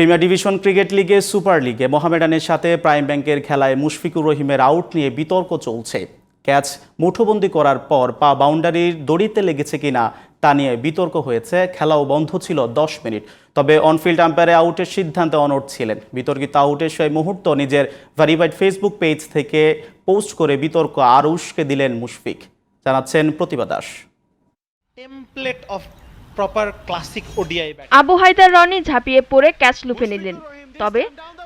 Premier division cricket লিগে super লিগে মোহামেডানের সাথে প্রাইম ব্যাংকের খেলায় মুশফিকুর রহিমের আউট নিয়ে বিতর্ক চলছে। ক্যাচ মুঠোবন্দি করার পর পা বাউন্ডারির দড়িতে লেগেছে কিনা তা নিয়ে বিতর্ক হয়েছে। খেলাও বন্ধ ছিল দশ মিনিট। তবে অনফিল্ড আম্পায়ারে আউটের সিদ্ধান্তে অনড় ছিলেন। বিতর্কিত আউটের সেই মুহূর্ত নিজের ভেরিফাইড ফেসবুক পেজ থেকে পোস্ট করে বিতর্ক আর উস্কে দিলেন মুশফিক। জানাচ্ছেন Pratibha Das. Template of classic ODI bat. Abu Haider Rony ঝাঁপিয়ে পড়ে ক্যাচ লুফে নিলেন। তবে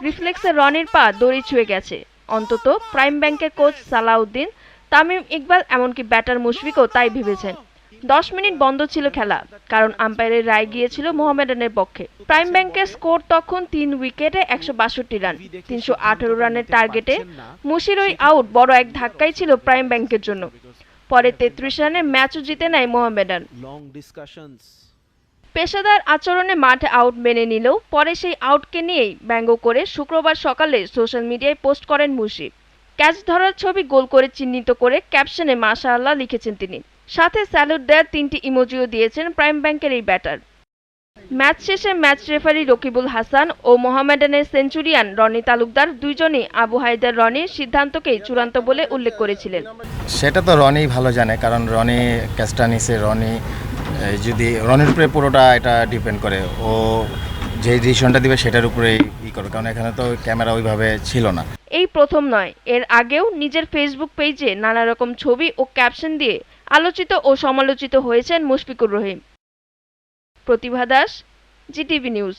রিফ্লেক্সে রনির পা দড়ি ছুঁয়ে গেছে। অন্তত প্রাইম ব্যাংকের কোচ সালাউদ্দিন তামিম ইকবাল এমনকি ব্যাটার মুশফিকও তাই ভেবেছেন। দশ মিনিট বন্ধ ছিল খেলা কারণ আম্পায়ারের রায় গিয়েছিল মোহামেডানের পক্ষে। প্রাইম ব্যাংকের স্কোর তখন তিন উইকেটে একশো বাষট্টি রান তিনশো আঠারো রানের টার্গেটে মুশির ওই আউট বড় এক ধাক্কাই ছিল প্রাইম ব্যাংকের জন্য। পরে তেত্রিশ রানে ম্যাচও জিতে নেয় মোহামেডান. পেশাদার আচরণে মাঠে আউট মেনে নিলেও পরে সেই আউটকে নিয়েই ব্যঙ্গ করে শুক্রবার সকালে সোশ্যাল মিডিয়ায় পোস্ট করেন মুশি ক্যাচ ধরার ছবি গোল করে চিহ্নিত করে ক্যাপশনে মাশাআল্লাহ লিখেছেন তিনি। সাথে স্যালুট দেয়ার তিনটি ইমোজিও দিয়েছেন প্রাইম ব্যাংকের এই ব্যাটার। ম্যাচ শেষে ম্যাচ রেফারি রকিবুল হাসান ও মোহামেডানের সেঞ্চুরিয়ান রনি তালুকদার দুইজনই আবু হায়দার রনির সিদ্ধান্তকেই চূড়ান্ত বলে উল্লেখ করেছিলেন। সেটা তো রনি ভালো জানে কারণ রনি ক্যাচটা নিছে রনি যদি রনির উপরে পুরোটা এটা ডিপেন্ড করে ও যে ডিসিশনটা দিবে সেটার উপরেই ই করবে কারণ এখানে তো ক্যামেরা ওইভাবে ছিল না। এই প্রথম নয় এর আগেও নিজের ফেসবুক পেজে নানা রকম ছবি ও ক্যাপশন দিয়ে আলোচিত ও সমালোচিত হয়েছেন মুশফিকুর রহিম। Pratibha Das GTV news.